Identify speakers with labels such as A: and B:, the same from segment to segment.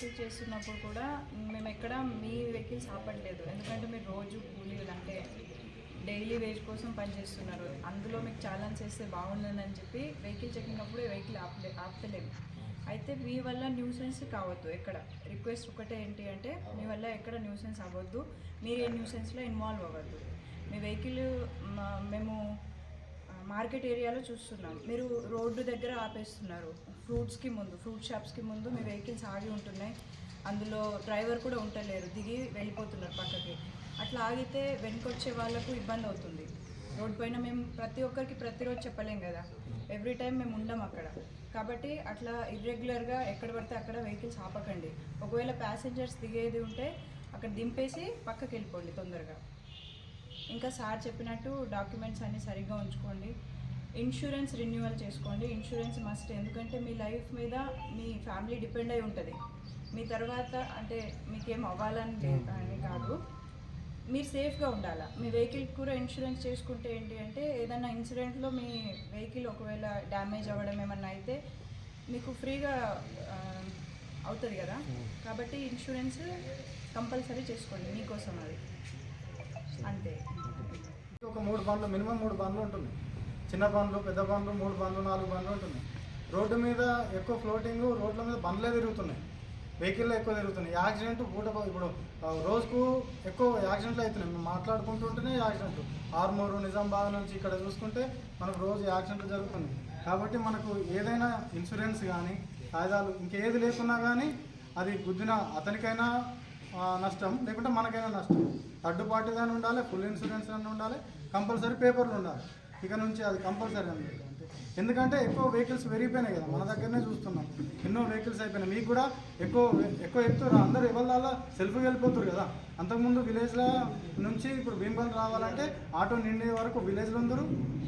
A: Vehicle చేస్తున్నప్పుడు కూడా మేము ఎక్కడ మీ వెహికల్స్ ఆపట్లేదు. ఎందుకంటే మీరు రోజు కూలీలు అంటే డైలీ వేజ్ కోసం పనిచేస్తున్నారు అందులో మీకు ఛాలెంజ్ చేస్తే బాగుండదని చెప్పి వెహికల్ చెకింగ్ అప్పుడు వెహికల్ ఆపలే ఆపలేము. అయితే మీ వల్ల న్యూసెన్స్ కావద్దు ఎక్కడ. రిక్వెస్ట్ ఒకటే ఏంటి అంటే మీ వల్ల ఎక్కడ న్యూసెన్స్ అవ్వద్దు. మీరు ఏ న్యూసెన్స్లో ఇన్వాల్వ్ అవ్వద్దు. మీ వెహికల్ మేము మార్కెట్ ఏరియాలో చూస్తున్నాం. మీరు రోడ్డు దగ్గర ఆపేస్తున్నారు. ఫ్రూట్స్కి ముందు ఫ్రూట్ షాప్స్కి ముందు మీ వెహికల్స్ ఆగి ఉంటున్నాయి. అందులో డ్రైవర్ కూడా ఉండలేరు దిగి వెళ్ళిపోతున్నారు పక్కకి. అట్లా ఆగితే వెనుకొచ్చే వాళ్ళకు ఇబ్బంది అవుతుంది. రోడ్ పైన మేము ప్రతి ఒక్కరికి ప్రతిరోజు చెప్పలేం కదా. ఎవ్రీ టైం మేము ఉండం అక్కడ. కాబట్టి అట్లా ఇర్రెగ్యులర్గా ఎక్కడ పడితే అక్కడ వెహికల్స్ ఆపకండి. ఒకవేళ ప్యాసింజర్స్ దిగేది ఉంటే అక్కడ దింపేసి పక్కకి వెళ్ళిపోండి తొందరగా. ఇంకా సార్ చెప్పినట్టు డాక్యుమెంట్స్ అన్నీ సరిగ్గా ఉంచుకోండి. ఇన్సూరెన్స్ రెన్యువల్ చేసుకోండి. ఇన్సూరెన్స్ మస్ట్ ఎందుకంటే మీ లైఫ్ మీద మీ ఫ్యామిలీ డిపెండ్ అయి ఉంటుంది. మీ తర్వాత అంటే మీకేం అవ్వాలని లే- అని కాదు. మీరు సేఫ్గా ఉండాలా? మీ వెహికల్ కూడా ఇన్సూరెన్స్ చేసుకుంటే ఏంటి అంటే ఏదైనా ఇన్సిడెంట్లో మీ వెహికల్ ఒకవేళ డ్యామేజ్ అవ్వడం ఏమన్నా అయితే మీకు ఫ్రీగా అవుతుంది కదా? కాబట్టి ఇన్సూరెన్స్ కంపల్సరీ చేసుకోండి మీకోసం అది. అంతే.
B: ఒక మూడు బండ్లు మినిమం మూడు బండ్లు ఉంటుంది చిన్న బండ్లు పెద్ద బండ్లు మూడు బండ్లు నాలుగు బండ్లు ఉంటున్నాయి. రోడ్డు మీద ఎక్కువ ఫ్లోటింగ్ రోడ్ల మీద బండ్లే తిరుగుతున్నాయి. వెహికల్ ఎక్కువ తిరుగుతున్నాయి. యాక్సిడెంట్ పూట ఇప్పుడు రోజుకు ఎక్కువ యాక్సిడెంట్లు అవుతున్నాయి. మేము మాట్లాడుకుంటుంటేనే యాక్సిడెంట్ ఆర్మూరు నిజామాబాద్ నుంచి ఇక్కడ చూసుకుంటే మనకు రోజు యాక్సిడెంట్లు జరుగుతుంది కాబట్టి మనకు ఏదైనా ఇన్సూరెన్స్ కానీ కాయిదాలు ఇంకేది లేకున్నా కానీ అది గుద్దిన అతనికైనా నష్టం లేకుంటే మనకైనా నష్టం. థర్డ్ పార్టీ కానీ ఉండాలి ఫుల్ ఇన్సూరెన్స్ అని ఉండాలి కంపల్సరీ పేపర్లు ఉండాలి. ఇక నుంచి అది కంపల్సరీ అండి ఎందుకంటే ఎక్కువ వెహికల్స్ పెరిగిపోయినాయి కదా మన దగ్గరనే చూస్తున్నాం. ఎన్నో వెహికల్స్ అయిపోయినాయి. మీకు కూడా ఎక్కువ ఎక్కువ ఎక్కుతారు అందరూ ఎవరి సెల్ఫ్కి వెళ్ళిపోతారు కదా. అంతకుముందు విలేజ్ల నుంచి ఇప్పుడు భీమబల్ రావాలంటే ఆటో నిండే వరకు విలేజ్లో ఉందరు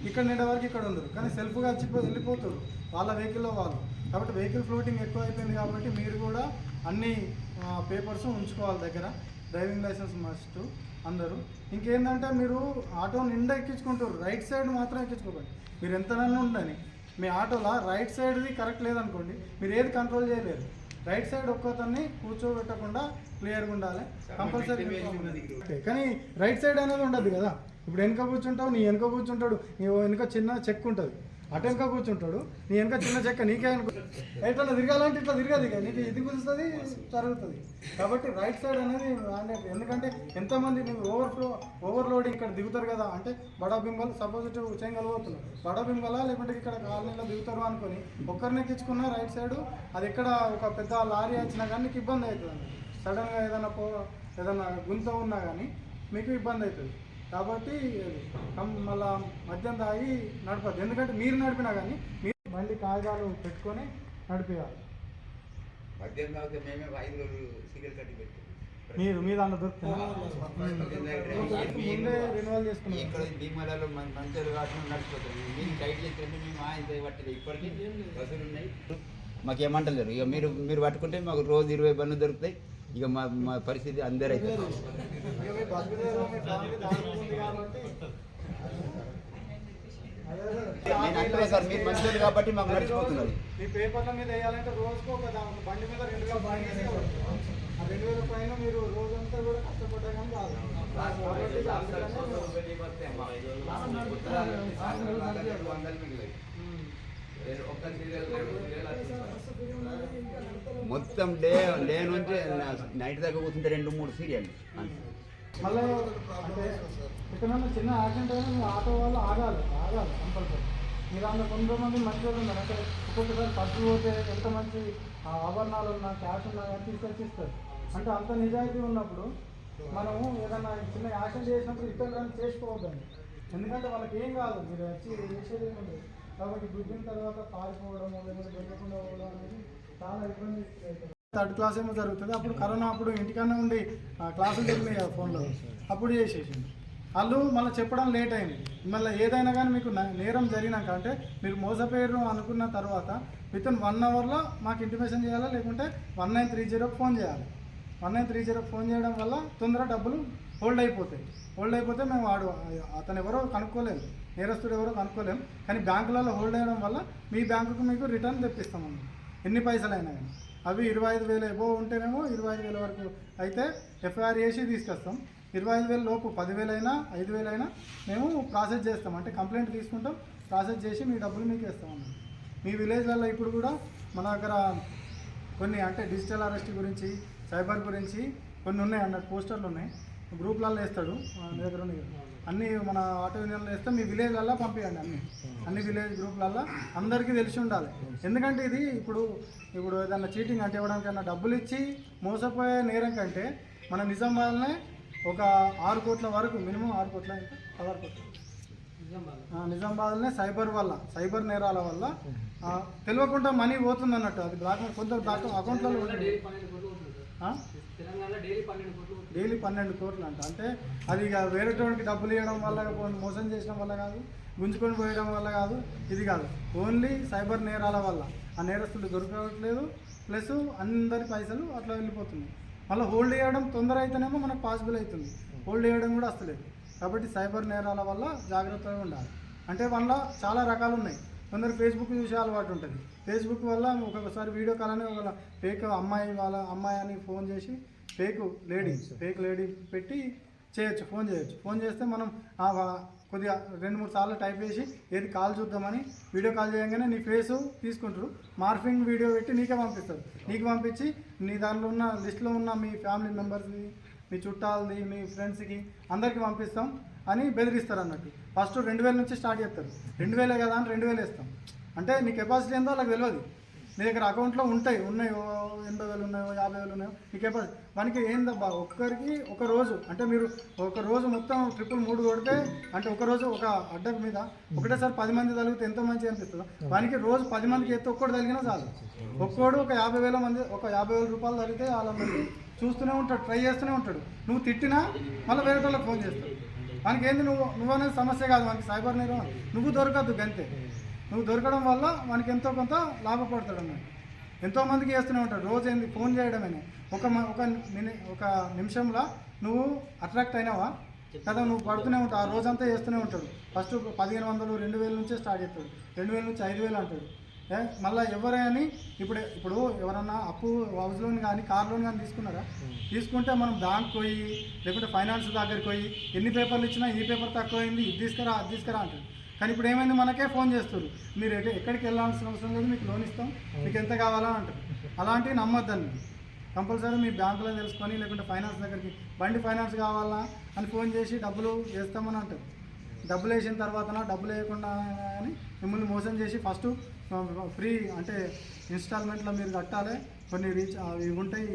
B: ఇక్కడ నిండే వరకు ఇక్కడ ఉందరు కానీ సెల్ఫ్గా వచ్చిపో వెళ్ళిపోతారు వాళ్ళ వెహికల్లో వాళ్ళు. కాబట్టి వెహికల్ ఫ్లోటింగ్ ఎక్కువ అయిపోయింది కాబట్టి మీరు కూడా అన్ని పేపర్స్ ఉంచుకోవాలి దగ్గర. డ్రైవింగ్ లైసెన్స్ మస్ట్ అందరూ. ఇంకేంటంటే మీరు ఆటో నిండా ఎక్కించుకుంటారు. రైట్ సైడ్ మాత్రం ఎక్కించుకోకండి. మీరు ఎంతనన్నా ఉండని. మీ ఆటోలో రైట్ సైడ్ది కరెక్ట్ లేదనుకోండి మీరు ఏది కంట్రోల్ చేయలేరు. రైట్ సైడ్ ఒక్కతన్ని కూర్చోబెట్టకుండా క్లియర్గా ఉండాలి. కంపల్సరీ కానీ రైట్ సైడ్ అనేది ఉండదు కదా. ఇప్పుడు వెనక కూర్చుంటావు నీ వెనక కూర్చుంటాడు నీ వెనక చిన్న చెక్ ఉంటుంది. అటు కూర్చుంటాడు. నీ వెనక చిన్న చెక్క నీకే అనుకో. ఎట్లా తిరగాలంటే ఇట్లా తిరగదు ఇక. నీకు ఇది కుదుస్తుంది జరుగుతుంది. కాబట్టి రైట్ సైడ్ అనేది ఎందుకంటే ఎంతమంది నువ్వు ఓవర్ఫ్లో ఓవర్లోడింగ్ ఇక్కడ దిగుతారు కదా. అంటే బడా బింబల్ సపోజ్ ఇటు చెంగల్ పోతున్నారు బడా బింబలా లేకుంటే ఇక్కడ కాలనీలో దిగుతారు అనుకొని ఒక్కరిని ఎక్కించుకున్నా రైట్ సైడ్ అది ఎక్కడ ఒక పెద్ద లారీ వచ్చినా కానీ నీకు ఇబ్బంది అవుతుంది. సడన్గా ఏదైనా పో ఏదైనా గుంత ఉన్నా కానీ మీకు ఇబ్బంది అవుతుంది. కాబట్టి మళ్ళా మద్యం తాగి నడపద్దు. ఎందుకంటే మీరు నడిపినా కానీ మీరు బండి కాగితాలు పెట్టుకొని నడిపేయాలి.
C: మద్యం తాగితే మేమే ఐదు రోజులు కట్టి పెట్టి.
B: మీరు మీ దాంట్లో ముందే రెన్యువల్ చేసుకున్నాం.
C: ఇక్కడ భీమలలో మంచిగా కాకుండా నడిచిపోతుంది మీరు టైట్ చేస్తుంటే మేము ఆయన పట్టలేదు. ఇప్పటికీ బస్సులు ఉన్నాయి. మాకు ఏమంటలేరు ఇక మీరు మీరు పట్టుకుంటే మాకు రోజు ఇరవై బండ్లు దొరుకుతాయి. ఇక మా మా పరిస్థితి అందరూ అయితే. నేను సార్ మీరు మంచిది కాబట్టి మాకు నడిచిపోతున్నది
B: మీ పేపర్ల మీద వేయాలంటే రోజుకు ఒక బండి మీద రెండు వేల వేసుకోవాలి. ఆ రెండు వేల పైన మీరు రోజంతా కూడా కష్టపడ్డా కానీ కాదు
C: మొత్తం డే డే నుంచి నైట్ దాకా కూర్చుంటే రెండు మూడు సీరియల్
B: మళ్ళీ అంటే చిన్న యాక్సిడెంట్ అయినా మీ ఆటో వాళ్ళు ఆగాలి ఆగాలి కంపల్సరీ. మీరు అందులో కొంతమంది మంచి వాళ్ళు ఉన్నారు. అంటే ఒక్కొక్కసారి ఖర్చు పోతే ఎంత మంచి ఆభరణాలు ఉన్నా క్యాష్ ఉన్నా కానీ తీసుకొచ్చి ఇస్తారు. అంటే అంత నిజాయితీ ఉన్నప్పుడు మనము ఏదైనా చిన్న యాక్సిడెంట్ చేసినప్పుడు ఇతరులను చేసుకోవద్దండి. ఎందుకంటే వాళ్ళకి ఏం కాదు మీరు వచ్చి చేసేది ఏమి ఉండదు కాబట్టి గుద్దిన తర్వాత పారిపోవడం లేకపోతే వెళ్ళకుండా పోవడం అనేది చాలా ఇబ్బంది థర్డ్ క్లాస్ ఏమో జరుగుతుంది. అప్పుడు కరోనా అప్పుడు ఇంటికన్నా ఉండి ఆ, క్లాసులు జరిగినాయి కదా ఫోన్లో. అప్పుడు చేసేసింది వాళ్ళు మళ్ళీ చెప్పడం లేట్ అయింది. మళ్ళీ ఏదైనా కానీ మీకు నేరం జరిగినాక అంటే మీరు మోసపోయారు అనుకున్న తర్వాత విత్ ఇన్ వన్ అవర్లో మాకు ఇంటిమేషన్ చేయాలా? లేకుంటే వన్ నైన్ త్రీ జీరోకి ఫోన్ చేయాలి. వన్ నైన్ త్రీ జీరోకి ఫోన్ చేయడం వల్ల తొందరగా డబ్బులు హోల్డ్ అయిపోతాయి. హోల్డ్ అయిపోతే మేము వాడు అతను ఎవరో కనుక్కోలేము నేరస్తుడు ఎవరో కనుక్కోలేము. కానీ బ్యాంకులలో హోల్డ్ అయ్యడం వల్ల మీ బ్యాంకుకు మీకు రిటర్న్ తెప్పిస్తామన్నమాట ఎన్ని పైసలు అయినా కానీ. అవి ఇరవై ఐదు వేలు ఎబో ఉంటేనేమో ఇరవై ఐదు వేల వరకు అయితే ఎఫ్ఐఆర్ చేసి తీసుకొస్తాం. ఇరవై ఐదు వేల లోపు పదివేలైనా ఐదు వేలైనా మేము ప్రాసెస్ చేస్తాం. అంటే కంప్లైంట్ తీసుకుంటాం. ప్రాసెస్ చేసి మీ డబ్బులు మీకు ఇస్తాం అన్నమాట. మీ విలేజ్లలో ఇప్పుడు కూడా మన దగ్గర కొన్ని అంటే డిజిటల్ అరెస్ట్ గురించి సైబర్ గురించి కొన్ని ఉన్నాయి అన్నట్టు పోస్టర్లు ఉన్నాయి. గ్రూప్లలో వేస్తాడు. మన దగ్గర ఉన్నాయి. అన్ని మన ఆటో యూనియన్లో వేస్తే మీ విలేజ్లలో పంపించండి అన్ని. అన్ని విలేజ్ గ్రూప్లలో అందరికీ తెలిసి ఉండాలి. ఎందుకంటే ఇది ఇప్పుడు ఇప్పుడు ఏదన్నా చీటింగ్ అంటే ఇవ్వడానికన్నా డబ్బులు ఇచ్చి మోసపోయే నేరం కంటే మన నిజామాబాద్నే ఒక ఆరు కోట్ల వరకు మినిమం ఆరు కోట్ల పదహారు కోట్ల ఆ, నిజామాబాద్లోనే సైబర్ వల్ల సైబర్ నేరాల వల్ల ఆ, తెలియకుండా మనీ పోతుంది అన్నట్టు అది బ్లాక్ కొంత బ్లాక్ అకౌంట్లలో? డైలీ పన్నెండు కోట్లు అంట. అంటే అది ఇక వేరేటోడికి డబ్బులు ఇవ్వడం వల్ల మోసం చేయడం వల్ల కాదు గుంజుకొని పోయడం వల్ల కాదు ఇది కాదు. ఓన్లీ సైబర్ నేరాల వల్ల. ఆ నేరస్తులు దొరకట్లేదు ప్లస్ అందరి పైసలు అట్లా వెళ్ళిపోతున్నాయి. మళ్ళీ హోల్డ్ చేయడం తొందర అయితేనేమో మనకు పాసిబుల్ అవుతుంది. హోల్డ్ చేయడం కూడా వస్తలేదు కాబట్టి సైబర్ నేరాల వల్ల జాగ్రత్తగా ఉండాలి. అంటే వల్ల చాలా రకాలు ఉన్నాయి. కొందరు ఫేస్బుక్ చూసే అలవాటు ఉంటుంది. ఫేస్బుక్ వల్ల ఒక్కొక్కసారి వీడియో కాల్ అని ఒక ఫేక్ అమ్మాయి వాళ్ళ అమ్మాయి అని ఫోన్ చేసి ఫేక్ లేడీ ఫేక్ లేడీ పెట్టి చేయొచ్చు ఫోన్ చేయొచ్చు. ఫోన్ చేస్తే మనం కొద్దిగా రెండు మూడు సార్లు టైప్ చేసి ఏది కాల్ చూద్దామని వీడియో కాల్ చేయగానే నీ ఫేస్ తీసుకుంటారు. మార్ఫింగ్ వీడియో పెట్టి నీకే పంపిస్తారు. నీకు పంపించి నీ దానిలో ఉన్న లిస్ట్లో ఉన్న మీ ఫ్యామిలీ మెంబర్స్ని మీ చుట్టాలది మీ ఫ్రెండ్స్కి అందరికీ పంపిస్తాం. అని బెదిరిస్తారు అన్నట్టు. ఫస్ట్ రెండు వేల నుంచి స్టార్ట్ చేస్తారు. రెండు వేలే కదా అని రెండు వేలు ఇస్తాం అంటే నీ కెపాసిటీ ఏందో వాళ్ళకి తెలియదు నీ దగ్గర అకౌంట్లో ఉంటాయి. ఉన్నాయి. ఓ ఎనభై వేలు ఉన్నాయో యాభై వేలు ఉన్నాయో నీ కెపాసిటీ మనకి ఏందబ్బా? ఒక్కరికి ఒక రోజు అంటే మీరు ఒక రోజు మొత్తం ట్రిపుల్ మూడు కొడితే అంటే ఒక రోజు ఒక అడ్డ మీద ఒకటేసారి పది మంది తగిలితే ఎంత మంచి అనిపిస్తుందో. వానికి రోజు పది మందికి ఎత్తు ఒక్కడు తగిలినా చాలు. ఒక్కోడు ఒక యాభై వేల మంది ఒక యాభై వేల రూపాయలు తగిలితే వాళ్ళ మంది చూస్తూనే ఉంటాడు ట్రై చేస్తూనే ఉంటాడు. నువ్వు తిట్టినా మళ్ళీ వేరే వాళ్ళకి ఫోన్ చేస్తాడు. మనకి ఏంది నువ్వు నువ్వు అనేది సమస్య కాదు మనకి సైబర్ నిర్వహణ నువ్వు దొరకద్దు గంతే. నువ్వు దొరకడం వల్ల మనకి ఎంతో కొంత లాభపడతాడు అన్నమాట ఎంతోమందికి చేస్తూనే ఉంటాడు. రోజు ఏంది? ఫోన్ చేయడమే ఒక మ- ఒక మిని ఒక నిమిషంలో నువ్వు అట్రాక్ట్ అయినావా? కదా నువ్వు పడుతూనే ఉంటావు. ఆ రోజంతా చేస్తూనే ఉంటాడు. ఫస్ట్ పదిహేను వందలు రెండు వేల నుంచే స్టార్ట్ చేస్తాడు. రెండు వేల నుంచి ఐదు వేలు అంటాడు. మళ్ళీ ఎవరైనా ఇప్పుడు ఇప్పుడు ఎవరన్నా అప్పు హౌస్ లోన్ కానీ కార్ లోన్ కానీ తీసుకున్నారా? తీసుకుంటే మనం బ్యాంక్ పోయి లేకుంటే ఫైనాన్స్ దగ్గరికి పోయి ఎన్ని పేపర్లు ఇచ్చినా ఈ పేపర్ తక్కువైంది ఇది తీసుకురా అది తీసుకురా అంటాడు కానీ ఇప్పుడు ఏమైంది? మనకే ఫోన్ చేస్తారు మీరు ఎక్కడికి వెళ్ళాల్సిన అవసరం లేదు మీకు లోన్ ఇస్తాం మీకు ఎంత కావాలా అంటారు. అలాంటివి నమ్మొద్దండి కంపల్సరీ మీ బ్యాంకులో తెలుసుకొని లేకుంటే ఫైనాన్స్ దగ్గరికి బండి ఫైనాన్స్ కావాలా? అని ఫోన్ చేసి డబ్బులు వేస్తామని అంటారు. డబ్బులు వేసిన తర్వాత డబ్బులు వేయకుండా అని మిమ్మల్ని మోసం చేసి ఫస్ట్ ఫ్రీ అంటే ఇన్స్టాల్మెంట్లో మీరు కట్టాలి. కొన్ని రీచ్ అవి ఉంటాయి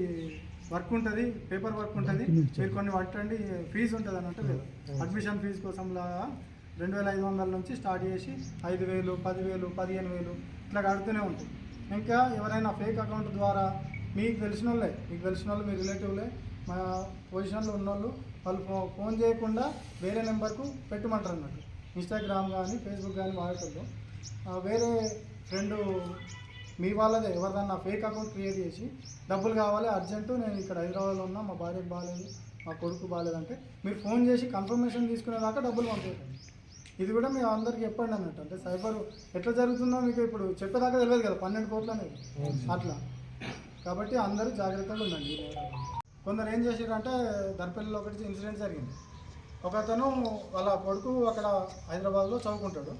B: వర్క్ ఉంటుంది పేపర్ వర్క్ ఉంటుంది. మీరు కొన్ని కట్టండి ఫీజు ఉంటుంది అని అంటే అడ్మిషన్ ఫీజు కోసం లాగా రెండు వేల ఐదు వందల నుంచి స్టార్ట్ చేసి ఐదు వేలు పదివేలు పదిహేను వేలు ఇట్లా కడుతూనే ఉంటుంది ఇంకా ఎవరైనా ఫేక్ అకౌంట్ ద్వారా మీకు తెలిసిన వాళ్ళే మీకు తెలిసిన వాళ్ళు మీ రిలేటివ్లే మా పొజిషన్లో ఉన్నోళ్ళు వాళ్ళు ఫో- ఫోన్ చేయకుండా వేరే నెంబర్కు పెట్టమంటారు అన్నట్టు. ఇన్స్టాగ్రామ్ కానీ ఫేస్బుక్ కానీ ఆ, వేరే ఫ్రెండ్ మీ వాళ్ళదే. ఎవరిదన్నా ఫేక్ అకౌంట్ క్రియేట్ చేసి డబ్బులు కావాలి అర్జెంటు నేను ఇక్కడ హైదరాబాద్లో ఉన్నా మా భార్యకు బాగాలేదు మా కొడుకు బాగాలేదంటే మీరు ఫోన్ చేసి కన్ఫర్మేషన్ తీసుకునేదాకా డబ్బులు పంపించండి ఇది కూడా మీ అందరికి చెప్పండి అన్నట్టు. అంటే సైబర్ ఎట్లా జరుగుతుందో మీకు ఇప్పుడు చెప్పేదాకా తెలియదు కదా పన్నెండు కోట్లు అనేది. అట్లా. కాబట్టి అందరూ జాగ్రత్తగా ఉండండి. కొందరు ఏం చేసారంటే దర్పల్లిలో ఒకటి ఇన్సిడెంట్ జరిగింది. ఒకతను వాళ్ళ కొడుకు అక్కడ హైదరాబాద్లో చదువుకుంటాడు.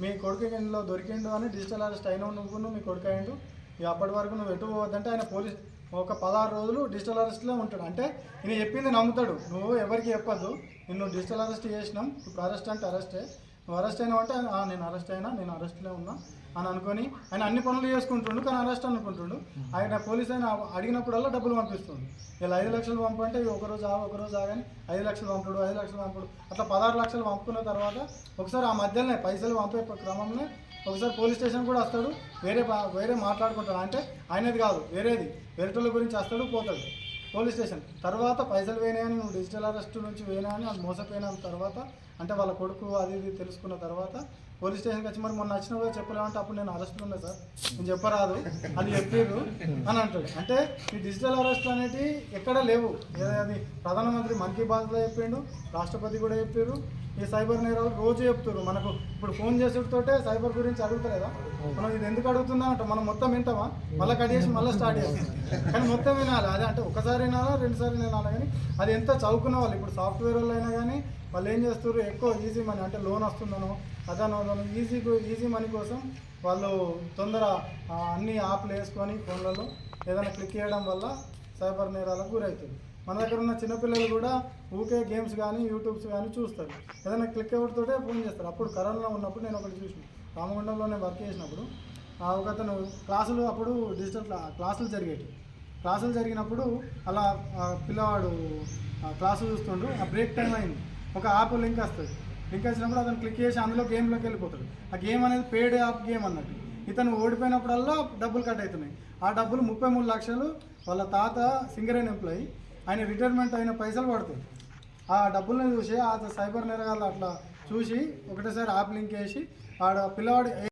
B: మీ కొడుకు ఇందులో దొరికిండు అని డిజిటల్ అరెస్ట్ అయినావు నువ్వు మీ కొడుకు అయ్యిండు ఇక అప్పటి వరకు నువ్వు ఎటు పోవద్దంటే ఆయన పోలీస్ ఒక పదహారు రోజులు డిజిటల్ అరెస్ట్లో ఉంటాడు. అంటే ఈయన చెప్పింది నమ్ముతాడు. నువ్వు ఎవరికి చెప్పద్దు. నిన్ను డిజిటల్ అరెస్ట్ చేసినాం. ఇప్పుడు అరెస్ట్ అంటే అరెస్టే నువ్వు అరెస్ట్ అయినావు అంటే నేను అరెస్ట్ అయినా నేను అరెస్ట్లో ఉన్నా. అని అనుకొని ఆయన అన్ని పనులు చేసుకుంటుండు కానీ అరెస్ట్ అనుకుంటుండు. ఆయన పోలీస్ ఆయన అడిగినప్పుడల్లా డబ్బులు పంపిస్తుండు. ఇలా ఐదు లక్షలు పంపంటే ఇవి ఒక రోజు ఆ ఒక రోజు ఆగని ఐదు లక్షలు పంపుడు ఐదు లక్షలు పంపుడు. అట్లా పదహారు లక్షలు పంపుకున్న తర్వాత ఒకసారి ఆ మధ్యలోనే పైసలు పంపే క్రమంలో ఒకసారి పోలీస్ స్టేషన్ కూడా వస్తాడు వేరే బా- వేరే మాట్లాడుకుంటాడు. అంటే ఆయనది కాదు వేరేది. వేరేటోళ్ళ గురించి వస్తాడు పోతాడు. Police station. తర్వాత పైసలు వేయనాయని నువ్వు డిజిటల్ అరెస్ట్ నుంచి వేయనాయని అది మోసపోయిన తర్వాత అంటే వాళ్ళ కొడుకు అది ఇది తెలుసుకున్న తర్వాత పోలీస్ స్టేషన్కి వచ్చి మరి మొన్న వచ్చిన కూడా చెప్పలేమంటే అప్పుడు నేను అరెస్ట్ ఉన్నా సార్. నేను చెప్పరాదు. అని చెప్పారు అని అంటాడు. అంటే ఈ డిజిటల్ అరెస్ట్ అనేది ఎక్కడ లేవు. అది ప్రధానమంత్రి మన్ కీ బాత్లో చెప్పిండు రాష్ట్రపతి కూడా చెప్పారు ఈ సైబర్ నేరాలు రోజు చెప్తారు మనకు ఇప్పుడు ఫోన్ చేసేటతోటే సైబర్ గురించి అడుగుతలేదా? మనం ఇది ఎందుకు అడుగుతున్నా అంటే. మనం మొత్తం వింటామా? మళ్ళీ కట్ చేసి మళ్ళీ స్టార్ట్ చేస్తాం. కానీ మొత్తం వినాలి. అదే అంటే ఒకసారి వినాలా రెండుసార్లు వినాలా? కానీ అది ఎంత చదువుకున్న వాళ్ళు ఇప్పుడు సాఫ్ట్వేర్ వాళ్ళు అయినా కానీ వాళ్ళు ఏం చేస్తారు ఎక్కువ ఈజీ మనీ అంటే లోన్ వస్తుందనో అదనో ఈజీ ఈజీ మనీ కోసం వాళ్ళు తొందర అన్ని యాప్లు వేసుకొని ఫోన్లలో ఏదైనా క్లిక్ చేయడం వల్ల సైబర్ నేరాలకు గురవుతుంది మన దగ్గర ఉన్న చిన్నపిల్లలు కూడా ఊకే గేమ్స్ కానీ యూట్యూబ్స్ కానీ చూస్తారు. ఏదైనా క్లిక్ అవ్వడంతోటే ఫోన్ చేస్తారు. అప్పుడు కరోనా ఉన్నప్పుడు నేను ఒకటి చూసిన. రామగుండంలోనే వర్క్ చేసినప్పుడు ఆ ఒక అతను క్లాసులు అప్పుడు డిజిటల్ క్లాసులు జరిగేవి క్లాసులు జరిగినప్పుడు అలా పిల్లవాడు క్లాసులు చూస్తుండ్రు చూస్తుండు ఆ బ్రేక్ టైం అయింది. ఒక యాప్ లింక్ వస్తుంది. లింక్ వచ్చినప్పుడు అతను క్లిక్ చేసి అందులో గేమ్లోకి వెళ్ళిపోతాడు. ఆ గేమ్ అనేది పేడ్ యాప్ గేమ్ అన్నట్టు. ఇతను ఓడిపోయినప్పుడల్లా డబ్బులు కట్ అవుతున్నాయి. ఆ డబ్బులు ముప్పై మూడు లక్షలు వాళ్ళ తాత సింగరేన్ ఎంప్లాయీ ఆయన రిటైర్మెంట్ అయిన పైసలు పడతాయి. ఆ డబ్బులను చూసి ఆ సైబర్ నేరగాళ్ళు అట్లా చూసి ఒకటేసారి యాప్ లింక్ వేసి ఆడ పిల్లవాడు